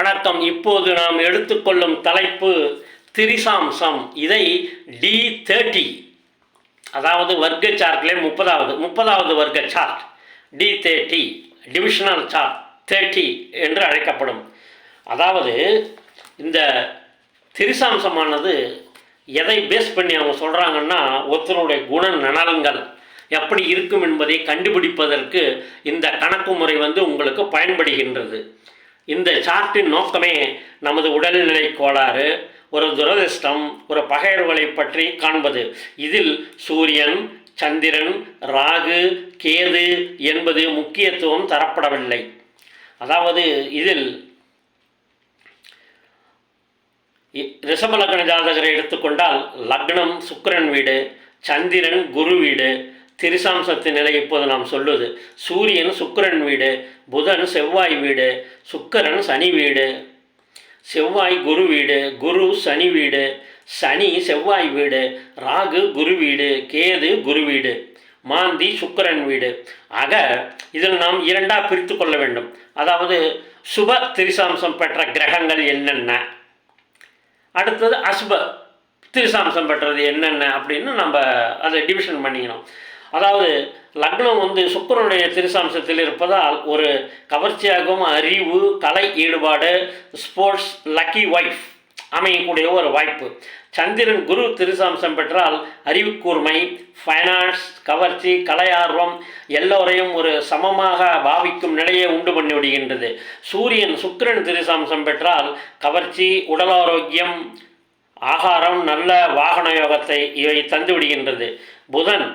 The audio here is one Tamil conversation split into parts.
வணக்கம் இப்போது நாம் எடுத்துக்கொள்ளும் தலைப்பு திரிசாம்சம். இதை டி தேர்ட்டி. அதாவது வர்க்க சார்ட்லே முப்பதாவது முப்பதாவது வர்க்க chart. D thirty divisional chart thirty என்று அழைக்கப்படும். அதாவது இந்த திரிசாம்சமானது எதை பேஸ் பண்ணி அவங்க சொல்கிறாங்கன்னா ஒருத்தருடைய குண நலன்கள் எப்படி இருக்கும் என்பதை கண்டுபிடிப்பதற்கு இந்த கணக்கு முறை வந்து உங்களுக்கு பயன்படுகின்றது. இந்த சார்ட்டின் நோக்கமே நமது உடல்நிலை கோளாறு ஒரு துரதிர்ஷ்டம் ஒரு பகையர்களை பற்றி காண்பது. இதில் சூரியன் சந்திரன் ராகு கேது என்பது முக்கியத்துவம் தரப்படவில்லை. அதாவது இதில் ரிஷப லக்ன ஜாதகரை எடுத்துக்கொண்டால் லக்னம் சுக்கிரன் வீடு சந்திரன் குரு வீடு திரிசாம்சத்தின் நிலை இப்போது நாம் சொல்லுவது சூரியன் சுக்கிரன் வீடு புதன் செவ்வாய் வீடு சுக்கரன் சனி வீடு. செவ்வாய் குரு வீடு குரு சனி வீடு சனி செவ்வாய் வீடு ராகு குரு வீடு கேது குரு வீடு மாந்தி சுக்கிரன் வீடு. ஆக இதில் நாம் இரண்டாக பிரித்து கொள்ள வேண்டும். அதாவது சுப திரிசாம்சம் பெற்ற கிரகங்கள் என்னென்ன? அடுத்தது அசுப திரிசாம்சம் பெற்றது என்னென்ன அப்படின்னு நம்ம அதை டிவிஷன் பண்ணிக்கணும். அதாவது லக்னம் வந்து சுக்கரனுடைய திருசாம்சத்தில் இருப்பதால் ஒரு கவர்ச்சியாகவும் அறிவு கலை ஈடுபாடு ஸ்போர்ட்ஸ் லக்கி ஒய்ஃப் அமையக்கூடிய ஒரு வாய்ப்பு. சந்திரன் குரு திருசாம்சம் பெற்றால் அறிவுக்கூர்மை ஃபைனான்ஸ் கவர்ச்சி கலையார்வம் எல்லோரையும் ஒரு சமமாக பாவிக்கும் நிலையை உண்டு பண்ணி விடுகின்றது. சூரியன் சுக்கிரன் திருசாம்சம் பெற்றால் கவர்ச்சி உடல் ஆரோக்கியம் ஆகாரம் நல்ல வாகன யோகத்தை இவை தந்து விடுகின்றது. புதன்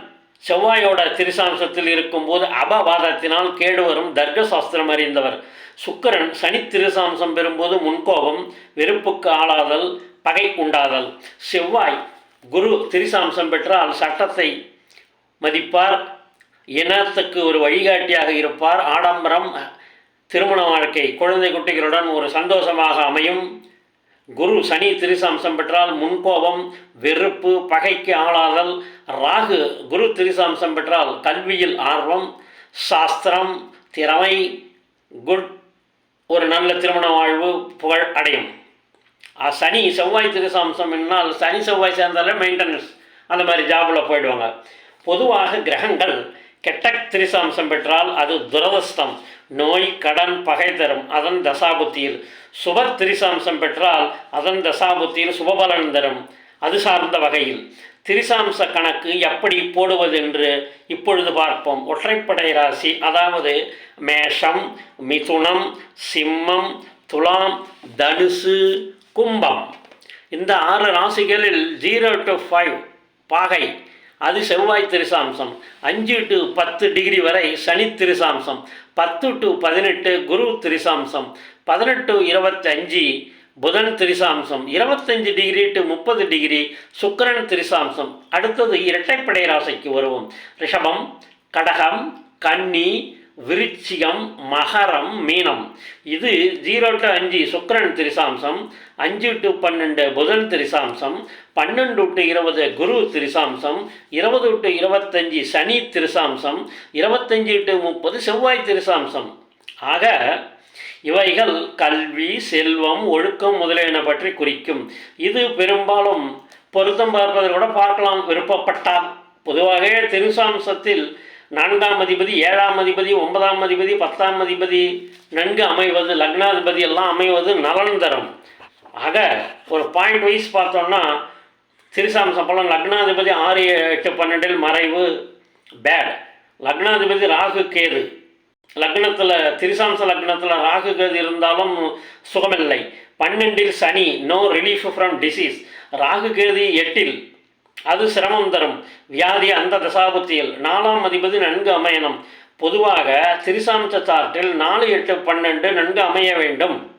செவ்வாயோட திரிசாம்சத்தில் இருக்கும்போது அபவாதத்தினால் கேடு வரும் தர்க்க சாஸ்திரம் அறிந்தவர். சுக்கரன் சனி திருசாம்சம் பெறும்போது முன்கோபம் வெறுப்புக்கு ஆளாதல் பகை உண்டாதல். செவ்வாய் குரு திரிசாம்சம் பெற்றால் சட்டத்தை மதிப்பார் இனத்துக்கு ஒரு வழிகாட்டியாக இருப்பார். ஆடம்பரம் திருமண வாழ்க்கை குழந்தை குட்டிகளுடன் ஒரு சந்தோஷமாக அமையும். குரு சனி திரிசாம்சம் பெற்றால் முன்கோபம் வெறுப்பு பகைக்கு ஆளாதல். ராகு குரு திரிசாம்சம் பெற்றால் கல்வியில் ஆர்வம் சாஸ்திரம் திறமை குட் ஒரு நல்ல திருமண வாழ்வு புகழ் அடையும். சனி செவ்வாய் திரிசாம்சம் என்னால் சனி செவ்வாய் சேர்ந்தாலே மெயின்டெனன்ஸ் அந்த மாதிரி ஜாபில் போயிடுவாங்க. பொதுவாக கிரகங்கள் கெட்ட திரிசாம்சம் பெற்றால் அது துரவஸ்தம் நோய் கடன் பகை தரும். அதன் தசாபுத்தியில். சுப திரிசாம்சம் பெற்றால் அதன் தசாபுத்தியில் சுபபலன் தரும். அது சார்ந்த வகையில். திரிசாம்ச கணக்கு எப்படி போடுவது என்று இப்பொழுது பார்ப்போம். ஒற்றைப்படை ராசி அதாவது மேஷம் மிதுனம் சிம்மம் துலாம் தனுசு கும்பம். இந்த ஆறு ராசிகளில் ஜீரோ டு ஃபைவ் பாகை அது செவ்வாய் திருசாம்சம். அஞ்சு டு பத்து டிகிரி வரை சனி திருசாம்சம். பத்து டு பதினெட்டு குரு திருசாம்சம். பதினெட்டு இருபத்தஞ்சு புதன் திரிசாம்சம். இருபத்தஞ்சு டிகிரி டு முப்பது டிகிரி சுக்கிரன் திரிசாம்சம். அடுத்தது இரட்டைப்படை ராசிக்கு வருவோம். ரிஷபம் கடகம் கன்னி விருச்சிகம் மகரம் மீனம். இது ஜீரோ டு அஞ்சு சுக்கரன் திரிசாம்சம். அஞ்சு டு பன்னெண்டு புதன் திரிசாம்சம். பன்னெண்டு டு இருபது குரு திரிசாம்சம். இருபது டு இருபத்தஞ்சி சனி திரிசாம்சம். இருபத்தஞ்சு டு முப்பது செவ்வாய் திரிசாம்சம். ஆக இவைகள் கல்வி செல்வம் ஒழுக்கம் முதலியன பற்றி குறிக்கும். இது பெரும்பாலும் பொருத்தம் பார்ப்பதை கூட பார்க்கலாம். விருப்பப்பட்டால் பொதுவாக திருசாம்சத்தில் நான்காம் அதிபதி ஏழாம் அதிபதி ஒன்பதாம் அதிபதி பத்தாம் அதிபதி நன்கு அமைவது லக்னாதிபதி எல்லாம் அமைவது நலன் தரும் ஆக ஒரு பாயிண்ட் வைஸ் பார்த்தோம்னா திருசாம்சம் சம்பளம் லக்னாதிபதி ஆறு எட்டு பன்னெண்டில் மறைவு பேட் லக்னாதிபதி ராகு கேது. லக்னத்தில் திரிசாம்ச லக்னத்தில் ராகு கேது இருந்தாலும் சுகமில்லை. பன்னெண்டில் Sani no relief from disease Rahu Ketu எட்டில் அது சிரமம் தரும். வியாதி அந்த தசாபுத்தியில். நாலாம் அதிபதி நன்கு அமையணும். பொதுவாக திரிசாம்ச நாலு எட்டு பன்னெண்டு நன்கு அமைய வேண்டும்.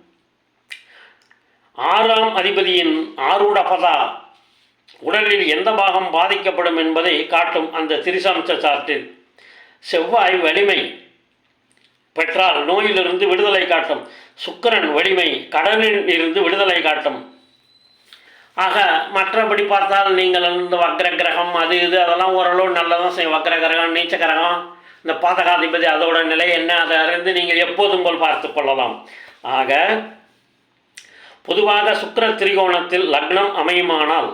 ஆறாம் அதிபதியின் ஆரூடபதா உடலில் எந்த பாகம் பாதிக்கப்படும் என்பதை காட்டும் அந்த திரிசாம்ச சார்ட்டில். செவ்வாய் வலிமை பெற்றால் நோயிலிருந்து விடுதலை காட்டும். சுக்கரன் வலிமை கடனில் இருந்து விடுதலை காட்டும். ஆக மற்றபடி பார்த்தால் நீங்கள் இந்த வக்ர கிரகம் அது இது அதெல்லாம் ஓரளவு நல்லதான் செய்யும். வக்ர கிரகம் நீச்ச கிரகம் இந்த பாதகாதிபதி அதோட நிலை என்ன அதை அறிந்து நீங்கள் எப்போதும் போல் பார்த்து கொள்ளலாம். ஆக பொதுவாக சுக்கர திரிகோணத்தில் லக்னம் அமையுமானால்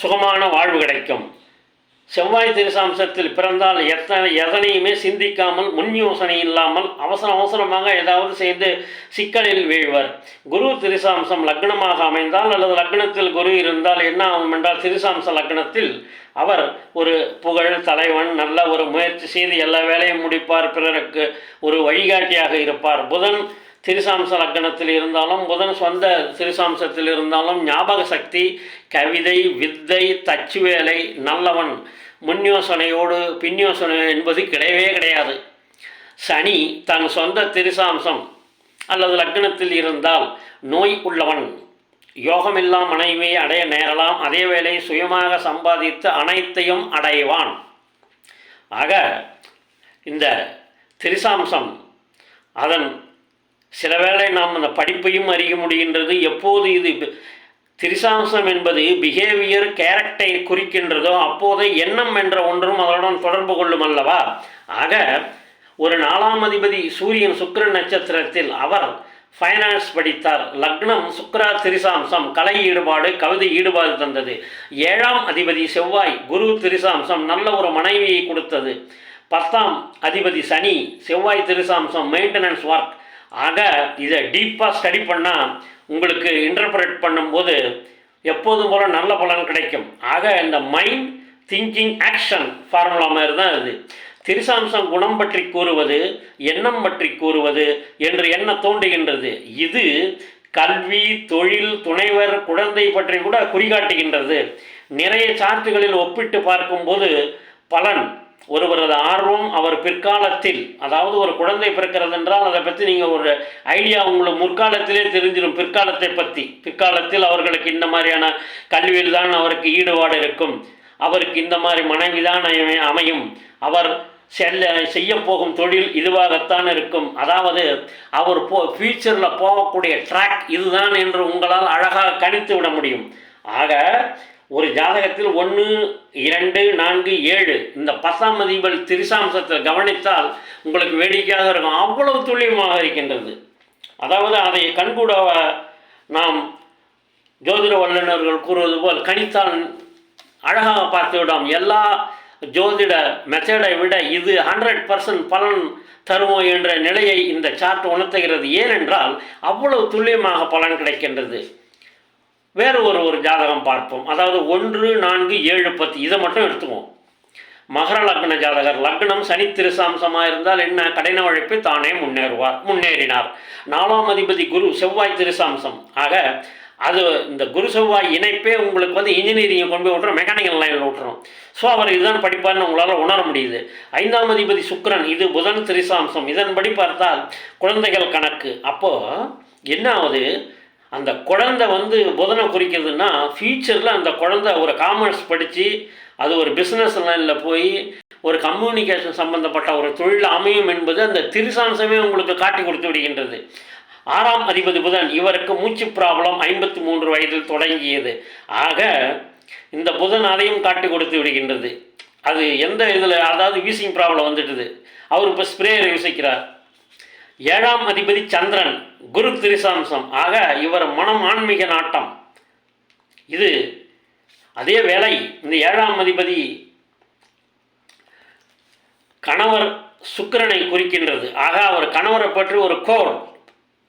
சுகமான வாழ்வு கிடைக்கும். செவ்வாய் திருசாம்சத்தில் பிறந்தால் எத்தனை எதனையுமே சிந்திக்காமல் முன் யோசனை இல்லாமல் அவசர அவசரமாக ஏதாவது செய்து சிக்கலில் வீழ்வர். குரு திருசாம்சம் லக்னமாக அமைந்தால் அல்லது லக்னத்தில் குரு இருந்தால் என்ன ஆகும் என்றால் திருசாம்ச லக்னத்தில் அவர் ஒரு புகழ் தலைவன் நல்ல ஒரு முயற்சி செய்து எல்லா வேலையும் முடிப்பார். பிறருக்கு ஒரு வழிகாட்டியாக இருப்பார். புதன் திருசாம்ச லக்கணத்தில் இருந்தாலும் புதன் சொந்த திருசாம்சத்தில் இருந்தாலும் ஞாபக சக்தி கவிதை வித்தை தச்சு வேலை நல்லவன் முன் யோசனையோடு பின் யோசனை என்பது கிடையவே கிடையாது. சனி தன் சொந்த திருசாம்சம் அல்லது லக்னத்தில் இருந்தால் நோய் உள்ளவன். யோகமில்லா மனைவியை அடைய நேரலாம் அதே வேளை சுயமாக சம்பாதித்து அனைத்தையும் அடைவான். ஆக இந்த திரிசாம்சம் அதன் சில வேளை நாம் அந்த படிப்பையும் அறிய முடிகின்றது. எப்போது இது திரிசாம்சம் என்பது பிஹேவியர் கேரக்டரை குறிக்கின்றதோ அப்போதே எண்ணம் என்ற ஒன்றும் அதனுடன் தொடர்பு கொள்ளும் அல்லவா? ஆக ஒரு நாலாம் அதிபதி சூரியன் சுக்கிரன் நட்சத்திரத்தில் அவர் ஃபைனான்ஸ் படித்தார். லக்னம் சுக்ரா திரிசாம்சம் கலை ஈடுபாடு கவிதை ஈடுபாடு தந்தது. ஏழாம் அதிபதி செவ்வாய் குரு திரிசாம்சம் நல்ல ஒரு மனைவியை கொடுத்தது. பத்தாம் அதிபதி சனி செவ்வாய் திரிசாம்சம் மெயின்டெனன்ஸ் ஒர்க் ஆக இதை டீப்பாக ஸ்டடி பண்ணால் உங்களுக்கு இன்டர்பிரேட் பண்ணும்போது எப்போதும் போல நல்ல பலன் கிடைக்கும். ஆக இந்த மைண்ட் திங்கிங் ஆக்ஷன் ஃபார்முலா மாதிரி தான் இது. திரிசாம்சம் குணம் பற்றி கூறுவது எண்ணம் பற்றி கூறுவது என்று எண்ண தோன்றுகின்றது? இது கல்வி தொழில் துணைவர் குழந்தை பற்றி கூட குறிகாட்டுகின்றது. நிறைய சார்ட்டுகளில் ஒப்பிட்டு பார்க்கும்போது பலன் ஒருவரது ஆர்வம் அவர் பிற்காலத்தில் அதாவது ஒரு குழந்தை பிறக்கிறது என்றால் அதை பற்றி நீங்கள் ஒரு ஐடியா உங்களுக்கு முற்காலத்திலே தெரிஞ்சிடும். பிற்காலத்தை பற்றி பிற்காலத்தில் அவர்களுக்கு இந்த மாதிரியான கல்வியில் தான் அவருக்கு ஈடுபாடு இருக்கும். அவருக்கு இந்த மாதிரி மனைவி தான் அமையும். அவர் செல்ல செய்ய போகும் தொழில் இதுவாகத்தான் இருக்கும். அதாவது அவர் போ ஃபியூச்சரில் போகக்கூடிய ட்ராக் இதுதான் என்று உங்களால் அழகாக கணித்து விட முடியும். ஆக ஒரு ஜாதகத்தில் ஒன்று இரண்டு நான்கு ஏழு. இந்த பத்தாம் அதிபர் திரிசாம்சத்தை கவனித்தால் உங்களுக்கு வேடிக்கையாக இருக்கும். அவ்வளவு துல்லியமாக இருக்கின்றது. அதாவது அதை கண்கூட நாம் ஜோதிட வல்லுநர்கள் கூறுவது போல் கணித்தால் அழகாக பார்த்து விடாம் எல்லா ஜோதிட மெத்தடை விட இது ஹண்ட்ரட் பர்சன்ட் பலன் தருமோ என்ற நிலையை இந்த சார்ட் உணர்த்துகிறது. ஏனென்றால் அவ்வளவு துல்லியமாக பலன் கிடைக்கின்றது. வேறு ஒரு ஒரு ஜாதகம் பார்ப்போம். அதாவது ஒன்று நான்கு ஏழு பத்து இதை மட்டும் எடுத்துக்குவோம். மகர லக்ன ஜாதகர் லக்னம் சனி திருசாம்சமாக இருந்தால் என்ன? கடின உழைப்பு தானே முன்னேறுவார் முன்னேறினார். நாலாம் அதிபதி குரு செவ்வாய் திருசாம்சம். ஆக அது இந்த குரு செவ்வாய் இணைப்பே உங்களுக்கு வந்து இன்ஜினியரிங்கை கொண்டு போய் விட்றோம் மெக்கானிக்கல் லைனில் விட்டுரும் ஸோ அவர் இதுதான் படிப்பார்னு உங்களால் உணர முடியுது. ஐந்தாம் அதிபதி சுக்ரன் இது புதன் திரிசாம்சம். இதன்படி பார்த்தால் குழந்தைகள் கணக்கு. அப்போது என்ன ஆகுது? அந்த குழந்தை வந்து புதனை குறிக்கிறதுனா ஃபியூச்சரில் அந்த குழந்தை ஒரு காமர்ஸ் படித்து அது ஒரு பிஸ்னஸ் லைனில் போய் ஒரு கம்யூனிகேஷன் சம்பந்தப்பட்ட ஒரு தொழில் அமையும் என்பது அந்த திருசாம்சமே உங்களுக்கு காட்டி கொடுத்து விடுகின்றது. ஆறாம் அதிபதி புதன் இவருக்கு மூச்சு ப்ராப்ளம் ஐம்பத்தி மூன்று வயதில் தொடங்கியது. ஆக இந்த புதன் அதையும் காட்டி கொடுத்து விடுகின்றது. அது எந்த இதில் அதாவது வீசிங் ப்ராப்ளம் வந்துட்டுது. அவர் இப்போ ஸ்ப்ரேயர் யோசிக்கிறார் ஏழாம் அதிபதி சந்திரன் குரு திரிசாம்சம். ஆக இவர் மனம் ஆன்மீக நாட்டம். இது அதே வேளை இந்த ஏழாம் அதிபதி கணவர் சுக்கிரனை குறிக்கின்றது. ஆக அவர் கணவரை பற்றி ஒரு கோர்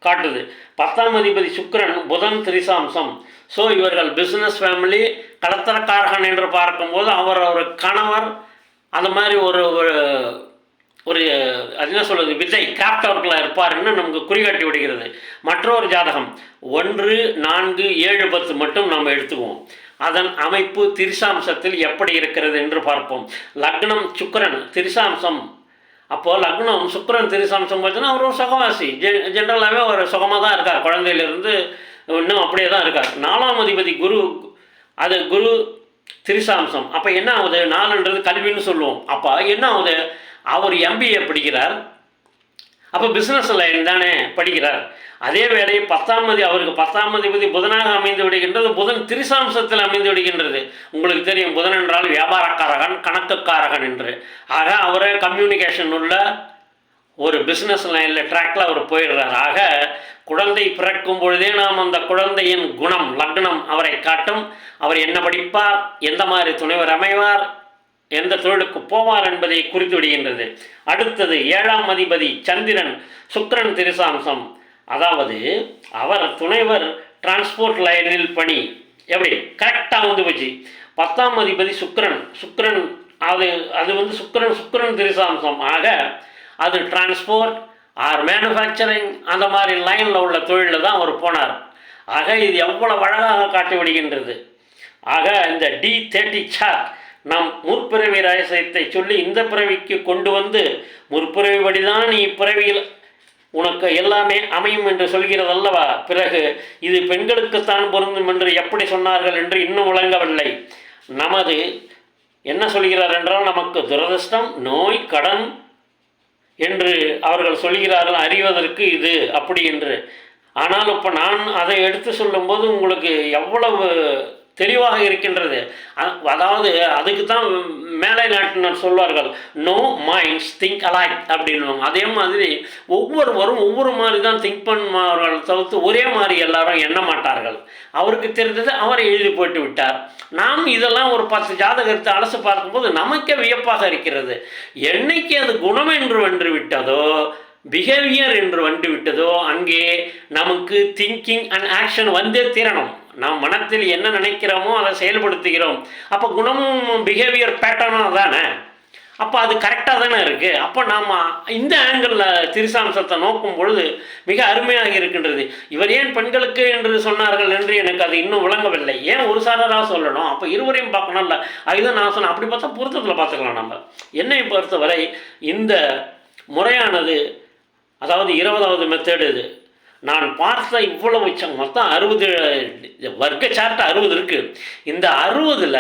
காட்டுது. பத்தாம் அதிபதி சுக்கிரன் புதன் திரிசாம்சம். ஸோ இவர்கள் பிஸ்னஸ் ஃபேமிலி கலத்தரக்காரகன் என்று பார்க்கும்போது அவர் ஒரு கணவர் அந்த மாதிரி ஒரு ஒரு அது என்ன சொல்கிறது வித்தை கிராஃப்ட் இருப்பாருன்னு நமக்கு குறிகாட்டி விடுகிறது. மற்றொரு ஜாதகம் ஒன்று நான்கு ஏழு பத்து மட்டும் நாம் எடுத்துக்குவோம். அதன் அமைப்பு திரிசாம்சத்தில் எப்படி இருக்கிறது என்று பார்ப்போம். லக்னம் சுக்கரன் திரிசாம்சம். அப்போது லக்னம் சுக்கரன் திரிசாம்சம் பார்த்தீங்கன்னா அவர் ஒரு சுகவாசி. ஜெ ஜென்ரலாகவே ஒரு சுகமாக தான் இருக்கார். குழந்தையிலிருந்து இன்னும் அப்படியே தான் இருக்கார். நாலாம் அதிபதி குரு அது குரு திரிசாம்சம். அப்போ என்ன ஆகுது? நாலுன்றது கல்வின்னு சொல்லுவோம். அப்போ என்ன ஆகுது? அவர் எம்பிஏ படிக்கிறார். அப்போ பிஸ்னஸ் லைன் தானே படிக்கிறார். அதே வேளை பத்தாம் மதி அவருக்கு பத்தாம் மதிபதி புதனாக அமைந்து விடுகின்றது. புதன் திரிசாம்சத்தில் அமைந்து விடுகின்றது. உங்களுக்கு தெரியும் புதன் என்றால் வியாபாரக்காரகன் கணக்குக்காரகன் என்று. ஆக அவரே கம்யூனிகேஷன் உள்ள ஒரு பிஸ்னஸ் லைனில் ட்ராக்ல அவர் போயிடுறார். ஆக குழந்தை பிறக்கும் பொழுதே நாம் அந்த குழந்தையின் குணம் லக்னம் அவரை காட்டும். அவர் என்ன படிப்பார்? எந்த மாதிரி துணைவர் அமைவார்? எந்த தொழிலுக்கு போவார் என்பதை குறித்து விடுகின்றது. அடுத்தது ஏழாம் அதிபதி சந்திரன் சுக்ரன் திருசாம்சம். அதாவது அவர் துணைவர் டிரான்ஸ்போர்ட் லைனில் பணி. எப்படி? கரெக்டாக வந்து போச்சு. பத்தாம் அதிபதி சுக்ரன் சுக்ரன் அது அது வந்து சுக்ரன் சுக்ரன் திருசாம்சம். ஆக அது டிரான்ஸ்போர்ட் ஆர் மேனுஃபேக்சரிங் அந்த மாதிரி லைனில் உள்ள தொழிலில் தான் அவர் போனார். ஆக இது எவ்வளவு அழகாக காட்டி விடுகின்றது. ஆக இந்த டி தேர்ட்டி சார்ட் நம் முற்பிறவி ரகசியத்தை சொல்லி இந்த பிறவிக்கு கொண்டு வந்து முற்பிறவி வழிதான் நீ இப்பிறவியில் உனக்கு எல்லாமே அமையும் என்று சொல்கிறது அல்லவா பிறகு இது பெண்களுக்குத்தான் பொருந்தும் என்று எப்படி சொன்னார்கள் என்று இன்னும் விளங்கவில்லை. நமது என்ன சொல்கிறார் என்றால் நமக்கு துரதிர்ஷ்டம் நோய் கடன் என்று அவர்கள் சொல்கிறார்கள் அறிவதற்கு இது அப்படி என்று. ஆனால் இப்போ நான் அதை எடுத்து சொல்லும்போது உங்களுக்கு எவ்வளவு தெளிவாக இருக்கின்றது. அதாவது அதுக்கு தான் மேலை நாட்டினர் சொல்வார்கள் நோ மைண்ட்ஸ் திங்க் அலாக் அப்படின்னுவாங்க. அதே மாதிரி ஒவ்வொருவரும் ஒவ்வொரு மாதிரி தான் திங்க் பண்ணுவார்கள் தவிர்த்து ஒரே மாதிரி எல்லாரும் எண்ண மாட்டார்கள். அவருக்கு தெரிந்தது அவரை எழுதி போட்டு விட்டார். நாம் இதெல்லாம் ஒரு பத்து ஜாதகத்தை அலசு பார்க்கும்போது நமக்கே வியப்பாக இருக்கிறது. என்னைக்கு அது குணம் என்று வென்று விட்டதோ பிஹேவியர் என்று வந்து விட்டதோ அங்கே நமக்கு திங்கிங் அண்ட் ஆக்ஷன் வந்தே தீரணும். நாம் மனத்தில் என்ன நினைக்கிறோமோ அதை செயல்படுத்துகிறோம். அப்போ குணமும் பிஹேவியர் பேட்டர்னும் தானே? அப்போ அது கரெக்டாக தானே இருக்குது அப்போ நாம் இந்த ஆங்கிளில் திருசாம்சத்தை நோக்கும் பொழுது மிக அருமையாக இருக்கின்றது. இவர் ஏன் பெண்களுக்கு என்று சொன்னார்கள் என்று எனக்கு அது இன்னும் விளங்கவில்லை. ஏன் ஒரு சாரராக சொல்லணும்? அப்போ இருவரையும் பார்க்கணும்ல. அதுதான் நான் சொன்னேன். அப்படி பார்த்தா பொருத்தத்தில் பார்த்துக்கலாம் நம்ம. என்னை பொறுத்தவரை இந்த முறையானது அதாவது இருபதாவது மெத்தேடு இது. நான் பார்த்த இவ்வளவு மிச்சம் மொத்தம் அறுபது வர்க்க சார்ட்டு அறுபது இருக்குது இந்த அறுபதில்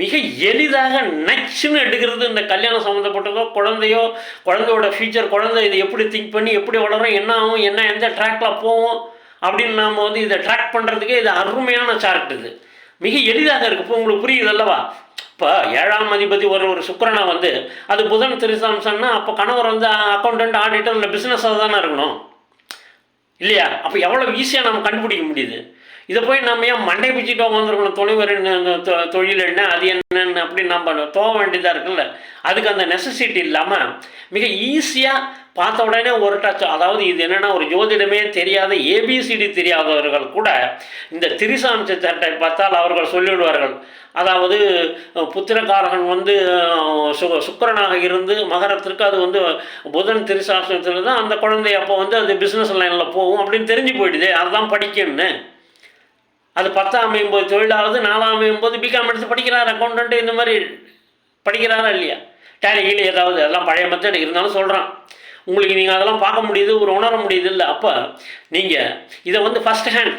மிக எளிதாக நச்சுன்னு எடுக்கிறது இந்த கல்யாணம் சம்மந்தப்பட்டதோ குழந்தையோ குழந்தையோட ஃபியூச்சர் குழந்தை இதை எப்படி திங்க் பண்ணி எப்படி வளரும் என்ன ஆகும் என்ன எந்த ட்ராக்ல போகும் அப்படின்னு நாம் வந்து இதை ட்ராக் பண்ணுறதுக்கே இது அருமையான சார்ட் இது. மிக எளிதாக இருக்குது இப்போ உங்களுக்கு புரியுது அல்லவா? இப்போ ஏழாம் அதிபதி ஒரு ஒரு சுக்கரனை வந்து அது புதன் திருசாம்சம்னா அப்போ கணவர் வந்து அக்கௌண்டன்ட் ஆடிட்டர் இல்லை பிஸ்னஸாக தானே இருக்கணும். இல்லையா? அப்போ எவ்வளோ ஈஸியாக நம்ம கண்டுபிடிக்க முடியுது? இதை போய் நம்ம ஏன் மண்டை பிச்சுட்டு உட்காந்துருக்கணும் துணைவர் என்ன, தொ- தொழில் என்ன அது என்னன்னு அப்படின்னு நம்ம தோக வேண்டியதாக இருக்குல்ல? அதுக்கு அந்த நெசசிட்டி இல்லாமல் மிக ஈஸியாக பார்த்த உடனே ஒரு டச் அதாவது இது என்னென்னா ஒரு ஜோதிடமே தெரியாத ஏபிசிடி தெரியாதவர்கள் கூட இந்த திரிசாம்ச சட்டை பார்த்தால் அவர்கள் சொல்லிவிடுவார்கள் அதாவது புத்திரக்காரகன் புத்திரகாரகன் வந்து சு சுக்கரனாக இருந்து மகரத்திற்கு அது வந்து புதன் திரிசாசனத்தில் தான் அந்த குழந்தை அப்போ வந்து அது பிஸ்னஸ் லைனில் போகும் அப்படின்னு தெரிஞ்சு போயிடுது. அதுதான் படிக்கணும்னு அது பத்தாம் அமையும் போது தொழிலாவது நாலாம் அமையும் போது பிகாம் எடுத்து படிக்கிறார் அக்கௌண்டன்ட் இந்த மாதிரி படிக்கிறாரா இல்லையா? டேலி கீழே ஏதாவது அதெல்லாம் பழைய மெத்தட் இருந்தாலும் சொல்கிறான் உங்களுக்கு நீங்கள் அதெல்லாம் பார்க்க முடியுது ஒரு உணர முடியுது இல்லை. அப்போ நீங்கள் இதை வந்து ஃபஸ்ட் ஹேண்ட்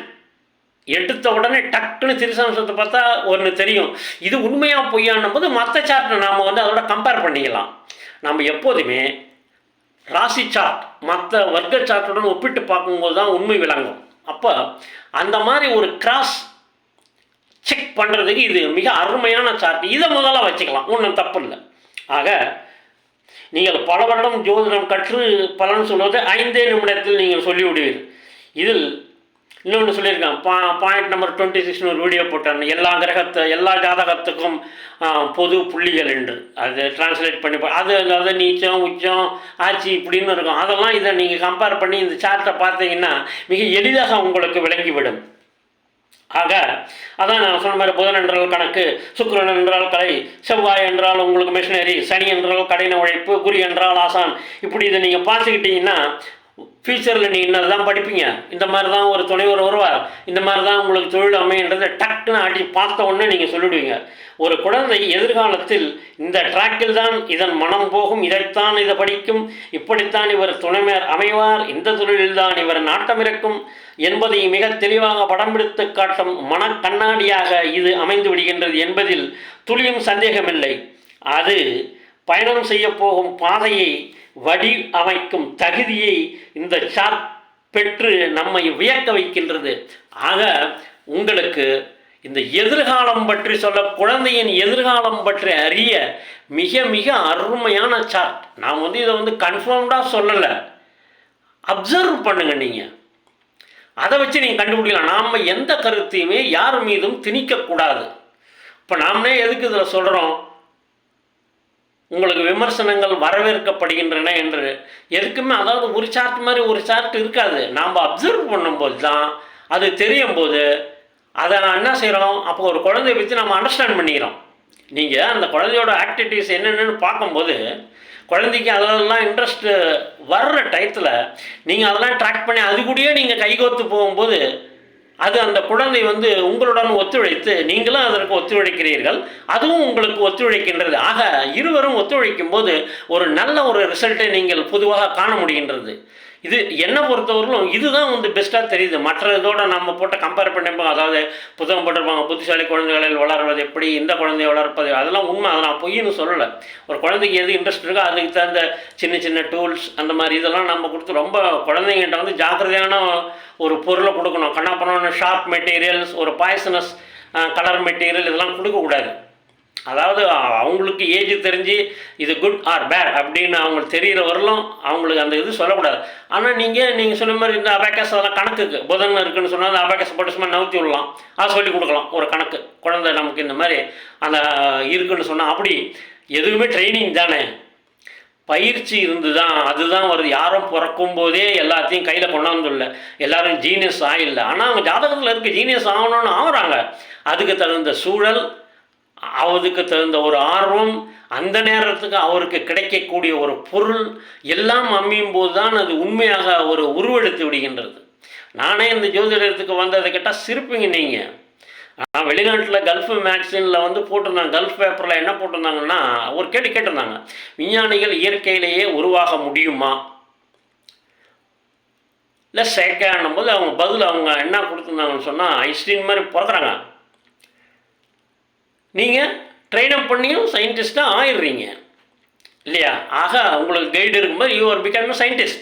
எடுத்த உடனே டக்குன்னு திருசம்சத்தை பார்த்தா ஒன்று தெரியும். இது உண்மையாக பொய்யான்னும் போது மற்ற சார்ட்டை நாம் வந்து அதோட கம்பேர் பண்ணிக்கலாம். நம்ம எப்போதுமே ராசி சார்ட் மற்ற வர்க்க சார்ட்டுடன் ஒப்பிட்டு பார்க்கும்போது தான் உண்மை விளங்கும். அப்போ அந்த மாதிரி ஒரு கிராஸ் செக் பண்ணுறதுக்கு இது மிக அருமையான சார்ட் இதை முதல்ல வச்சுக்கலாம். ஒன்றும் தப்பு இல்லை. ஆக நீங்கள் பல வருடம் ஜோதிடம் கற்று பலன் சொல்வது ஐந்தே நிமிடத்தில் நீங்கள் சொல்லிவிடுவீர் இதில் இன்னொன்று சொல்லியிருக்கேன். பா பாயிண்ட் நம்பர் டுவெண்ட்டி சிக்ஸ்னு ஒரு வீடியோ போட்டேன். எல்லா கிரகத்தை எல்லா ஜாதகத்துக்கும் பொது புள்ளிகள் என்று அது டிரான்ஸ்லேட் பண்ணி அது அதாவது நீச்சம் உச்சம் ஆட்சி இப்படின்னு இருக்கும். அதெல்லாம் இதை நீங்கள் கம்பேர் பண்ணி இந்த சார்ட்டை பார்த்தீங்கன்னா மிக எளிதாக உங்களுக்கு விளங்கிவிடும். ஆக அதான் நான் சொன்ன மாதிரி புதன் என்றால் கணக்கு சுக்கரன் என்றால் கலை செவ்வாய் என்றால் உங்களுக்கு மிஷினரி சனி என்றால் கடின உழைப்பு குரு என்றால் ஆசான். இப்படி இதை நீங்கள் பார்த்துக்கிட்டீங்கன்னா ஃப்யூச்சரில் நீங்கள் என்ன தான் படிப்பீங்க. இந்த மாதிரி தான் ஒரு துணைவர் வருவார். இந்த மாதிரி தான் உங்களுக்கு தொழில் அமையன்றதை டக்குன்னு அடி பார்த்த உடனே நீங்கள் சொல்லிடுவீங்க. ஒரு குழந்தை எதிர்காலத்தில் இந்த ட்ராக்கில் தான் இதன் மனம் போகும். இதைத்தான் இதை படிக்கும். இப்படித்தான் இவர் துணைமையர் அமைவார். இந்த தொழிலில் தான் இவர் நாட்டம் இருக்கும். என்பதை மிக தெளிவாக படம் பிடித்து காட்டும் மன கண்ணாடியாக இது அமைந்து விடுகின்றது என்பதில் துளியும் சந்தேகமில்லை. அது பயணம் செய்ய போகும் பாதையை வடி அமைக்கும் தகுதியை இந்த சாட் பெற்று நம்மை வியக்க வைக்கின்றது. ஆக உங்களுக்கு இந்த எதிர்காலம் பற்றி சொல்ல குழந்தையின் எதிர்காலம் பற்றி அறிய மிக மிக அருமையான சார்ட் நான் வந்து இதை வந்து கன்ஃபார்ம்டாக சொல்லலை. அப்சர்வ் பண்ணுங்க நீங்கள் அதை வச்சு நீங்கள் கண்டுபிடிக்கலாம். நாம் எந்த கருத்தையுமே யார் மீதும் திணிக்கக்கூடாது. இப்போ நாமளே எதுக்கு இதில் சொல்கிறோம் உங்களுக்கு விமர்சனங்கள் வரவேற்கப்படுகின்றன என்று எதுக்குமே அதாவது ஒரு சார்ட் மாதிரி ஒரு சார்ட் இருக்காது. நாம் அப்சர்வ் பண்ணும்போது தான் அது தெரியும் போது அதை நான் என்ன செய்கிறோம் அப்போ ஒரு குழந்தைய பற்றி நம்ம அண்டர்ஸ்டாண்ட் பண்ணிக்கிறோம். நீங்கள் அந்த குழந்தையோட ஆக்டிவிட்டீஸ் என்னென்னு பார்க்கும்போது குழந்தைக்கு அதெல்லாம் இன்ட்ரெஸ்ட்டு வர்ற டயத்தில் நீங்கள் அதெல்லாம் ட்ராக் பண்ணி அது கூடயே நீங்கள் கைகோத்து போகும்போது அது அந்த குழந்தை வந்து உங்களுடன் ஒத்துழைத்து நீங்களும் அதற்கு ஒத்துழைக்கிறீர்கள் அதுவும் உங்களுக்கு ஒத்துழைக்கின்றது. ஆக இருவரும் ஒத்துழைக்கும் போது ஒரு நல்ல ஒரு ரிசல்ட்டை நீங்கள் பொதுவாக காண முடிகின்றது. இது என்னை பொறுத்தவரையிலும் இதுதான் வந்து பெஸ்ட்டாக தெரியுது. மற்ற இதோட நம்ம போட்ட கம்பேர் பண்ணிப்போம் அதாவது புத்தகம் போட்டிருப்பாங்க புத்திசாலி குழந்தைகளில் வளர்வது எப்படி இந்த குழந்தையை வளர்ப்பது அதெல்லாம் உண்மை அதை நான் பொய்ன்னு சொல்லலை. ஒரு குழந்தைக்கு எது இன்ட்ரெஸ்ட் இருக்கோ அதுக்கு தகுந்த சின்ன சின்ன டூல்ஸ் அந்த மாதிரி இதெல்லாம் நம்ம கொடுத்து ரொம்ப குழந்தைங்கிட்ட வந்து ஜாக்கிரதையான ஒரு பொருளை கொடுக்கணும். கண்ணா பண்ணணும் ஷார்ப் மெட்டீரியல்ஸ் ஒரு பாய்சனஸ் கலர் மெட்டீரியல் இதெல்லாம் கொடுக்கக்கூடாது. அதாவது அவங்களுக்கு ஏஜ் தெரிஞ்சு இது குட் ஆர் பேட் அப்படின்னு அவங்களுக்கு தெரிகிற வரலும் அவங்களுக்கு அந்த இது சொல்லக்கூடாது. ஆனால் நீங்கள் நீங்கள் சொன்ன மாதிரி இந்த அபேக்கஸ் அதெல்லாம் கணக்குக்கு புதன் இருக்குன்னு சொன்னால் அந்த அபேக்கஸ் போட்டு சும்மா நவுத்தி விடலாம். அதை சொல்லி கொடுக்கலாம் ஒரு கணக்கு. குழந்தை நமக்கு இந்த மாதிரி அந்த இருக்குன்னு சொன்னால் அப்படி எதுவுமே ட்ரைனிங் தானே. பயிற்சி இருந்து தான் அதுதான் வருது. யாரும் பிறக்கும் போதே எல்லாத்தையும் கையில் கொண்டாந்துள்ள எல்லாரும் ஜீனியஸ் ஆகில்ல ஆனால் அவங்க ஜாதகத்தில் இருக்க ஜீனியஸ் ஆகணும்னு ஆகுறாங்க. அதுக்கு தகுந்த சூழல் அவருக்கு தகுந்த ஒரு ஆர்வம் அந்த நேரத்துக்கு அவருக்கு கிடைக்கக்கூடிய ஒரு பொருள் எல்லாம் அமையும் போது தான் அது உண்மையாக ஒரு உருவெடுத்து விடுகின்றது. நானே இந்த ஜோதிடத்துக்கு வந்ததை கேட்டால் சிரிப்பீங்க நீங்கள் நான் வெளிநாட்டில் கல்ஃப் மேக்சினில் வந்து போட்டிருந்தாங்க. கல்ஃப் பேப்பரில் என்ன போட்டிருந்தாங்கன்னா ஒரு கேள்வி கேட்டிருந்தாங்க. விஞ்ஞானிகள் இயற்கையிலேயே உருவாக முடியுமா? இல்லை செயற்கையானும் போது அவங்க பதில் அவங்க என்ன கொடுத்துருந்தாங்கன்னு சொன்னால் ஐஸ்டின் மாதிரி பிறக்கிறாங்க. நீங்கள் ட்ரெயின் அப் பண்ணியும் சயின்டிஸ்ட்டாக ஆயிடுறீங்க. இல்லையா? ஆக உங்களுக்கு கைடு இருக்கும்போது you are become scientist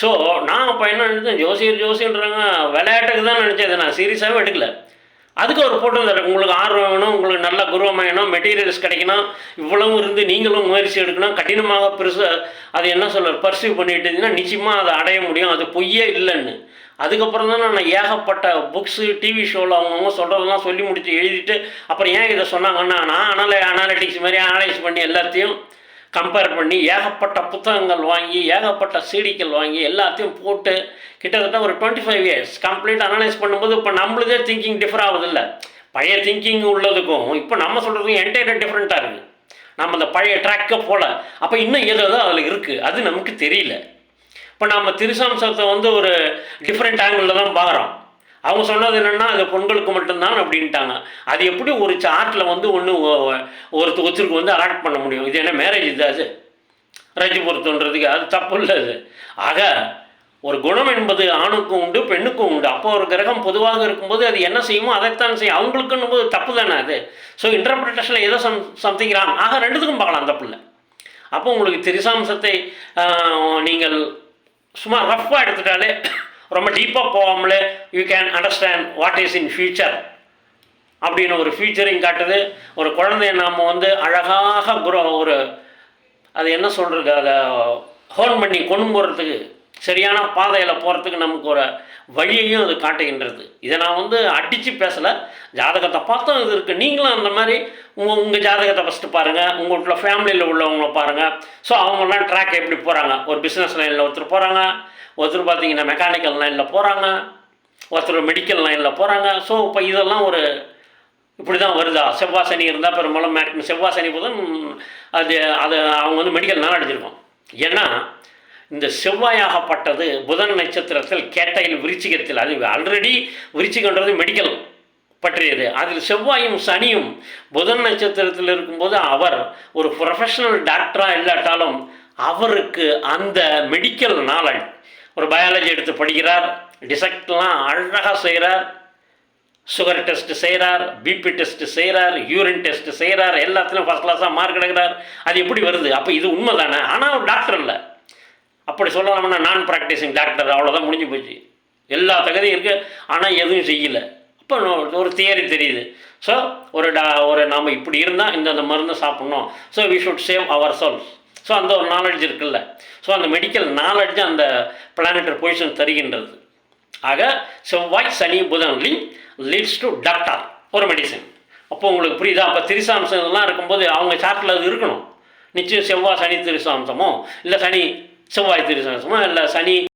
so நான் அப்போ என்ன நினச்சேன்? ஜோசியர் ஜோசியன்றாங்க விளையாட்டுக்கு தான் நினச்சேன். நான் சீரியஸாகவே எடுக்கல. அதுக்கு அவர் போட்டிருந்தாரு உங்களுக்கு ஆர்வம் வேணும் உங்களுக்கு நல்ல குருவம் வேணும் மெட்டீரியல்ஸ் கிடைக்கணும் இவ்வளவு இருந்து நீங்களும் முயற்சி எடுக்கணும். கடினமாக பெருசு அது என்ன சொல்ற பர்சீவ் பண்ணிட்டு இருந்தீங்கன்னா நிச்சயமாக அதை அடைய முடியும். அது பொய்யே இல்லைன்னு. அதுக்கப்புறம் தான் நான் ஏகப்பட்ட புக்ஸு டிவி ஷோவில் அவங்கவுங்க சொல்கிறதெல்லாம் சொல்லி முடித்து எழுதிட்டு அப்புறம் ஏன் இதை சொன்னாங்கன்னா நான் அனால அனாலிட்டிக்ஸ் மாதிரி அனலைஸ் பண்ணி எல்லாத்தையும் கம்பேர் பண்ணி ஏகப்பட்ட புத்தகங்கள் வாங்கி ஏகப்பட்ட சீடிக்கள் வாங்கி எல்லாத்தையும் போட்டு கிட்டத்தட்ட ஒரு twenty five years complete analyse பண்ணும்போது இப்போ நம்மளுதே திங்கிங் டிஃபர் ஆகுதில்ல பழைய திங்கிங் உள்ளதுக்கும் இப்போ நம்ம சொல்கிறதுக்கும் என்டையர் டிஃப்ரெண்ட்டாக இருக்குது நம்ம அந்த பழைய ட்ராக்கை போல். அப்போ இன்னும் ஏதோ அதில் இருக்குது அது நமக்கு தெரியல. இப்போ நம்ம திருசாம்சத்தை வந்து ஒரு டிஃப்ரெண்ட் ஆங்கிளில் தான் பார்க்குறோம் அவங்க சொன்னது என்னென்னா அது பொங்கலுக்கு மட்டும்தான் அப்படின்ட்டாங்க. அது எப்படி ஒரு சார்ட்டில் வந்து ஒன்று ஒரு ஒருத்தருக்கு வந்து அலாட் பண்ண முடியும்? இது என்ன மேரேஜ் இது அது? ரஜி பொருத்தன்றதுக்கு அது தப்பு இல்லை அது. ஆக ஒரு குணம் என்பது ஆணுக்கும் உண்டு பெண்ணுக்கும் உண்டு. அப்போ ஒரு கிரகம் பொதுவாக இருக்கும்போது அது என்ன செய்யுமோ அதைத்தான் செய்யும். அவங்களுக்குன்னும் போது தப்பு தானே அது? ஸோ இன்டர்பிரிட்டேஷனில் ஏதோ சம் சம்திங் ராங் ஆக ரெண்டுத்துக்கும் பார்க்கலாம் தப்பு இல்லை அப்போ உங்களுக்கு திரிசாம்சத்தை நீங்கள் சும்மா ரஃப்பாக எடுத்துட்டாலே ரொம்ப டீப்பாக போகாமலே you can understand what is in future அப்படின்னு ஒரு ஃபியூச்சரிங் காட்டுது. ஒரு குழந்தைய நாம் வந்து அழகாக குரோ ஒரு அது என்ன சொல்கிறது அதை ஹோன் பண்ணி கொண்டு போகிறதுக்கு சரியான பாதையில் போகிறதுக்கு நமக்கு ஒரு வழியையும் அது காட்டுகின்றது. இதை நான் வந்து அடித்து பேசலை. ஜாதகத்தை பார்த்தோம் இது இருக்குது நீங்களும் அந்த மாதிரி உங்கள் உங்கள் ஜாதகத்தை ஃபஸ்ட்டு பாருங்கள் உங்கள் வீட்டில் ஃபேமிலியில் உள்ளவங்கள பாருங்கள் ஸோ அவங்கெல்லாம் ட்ராக் எப்படி போகிறாங்க ஒரு பிஸ்னஸ் லைனில் ஒருத்தர் போகிறாங்க ஒருத்தர் பார்த்தீங்கன்னா மெக்கானிக்கல் லைனில் போகிறாங்க ஒருத்தர் மெடிக்கல் லைனில் போகிறாங்க ஸோ இப்போ இதெல்லாம் ஒரு இப்படி தான் வருதா? செவ்வாய் சனி இருந்தால் பெரும்பாலும் மேக் செவ்வாய் சனி புதன் அது அது அவங்க வந்து மெடிக்கல் நல்லா அடிச்சிருக்கோம் ஏன்னா இந்த செவ்வாயாகப்பட்டது புதன் நட்சத்திரத்தில் கேட்டையில் விருச்சிகத்தில். அது ஆல்ரெடி விருச்சிகன்றது மெடிக்கல் பற்றியது. அதில் செவ்வாயும் சனியும் புதன் நட்சத்திரத்தில் இருக்கும்போது அவர் ஒரு ப்ரொஃபஷனல் டாக்டராக இல்லாட்டாலும் அவருக்கு அந்த மெடிக்கல் நாலேஜ் ஒரு பயாலஜி எடுத்து படிக்கிறார் டிசெக்ட்லாம் அழகாக செய்கிறார் சுகர் டெஸ்ட் செய்கிறார் பிபி டெஸ்ட் செய்கிறார் யூரின் டெஸ்ட் செய்கிறார் எல்லாத்துலேயும் ஃபஸ்ட் கிளாஸாக மார்க் எடுக்கிறார். அது எப்படி வருது? அப்போ இது உண்மை தானே ஆனால் அவர் டாக்டர் இல்லை. அப்படி சொல்லலாம்னா நான் ப்ராக்டிசிங் டாக்டர் அவ்வளோதான் முடிஞ்சு போச்சு. எல்லா தகுதியும் இருக்குது ஆனால் எதுவும் செய்யலை. இப்போ ஒரு தியரி தெரியுது. ஸோ ஒரு டா ஒரு நாம் இப்படி இருந்தால் இந்தந்த மருந்து சாப்பிட்ணும். So we should save our cells so அந்த ஒரு நாலேஜ் இருக்குல்ல. ஸோ அந்த மெடிக்கல் நாலேஜ் அந்த பிளானட்டரி பொசிஷன் தருகின்றது. ஆக Sevvai Sani Budhan link leads to doctor ஒரு மெடிசன் அப்போ உங்களுக்கு புரியுதா? அப்போ திரிசாம்சம் இதெல்லாம் இருக்கும்போது அவங்க சார்ட்டில் அது இருக்கணும். நிச்சயம் செவ்வாய் சனி திரிசாம்சமோ? இல்லை சனி செவ்வாய் திரிசாம்சமோ இல்லை சனி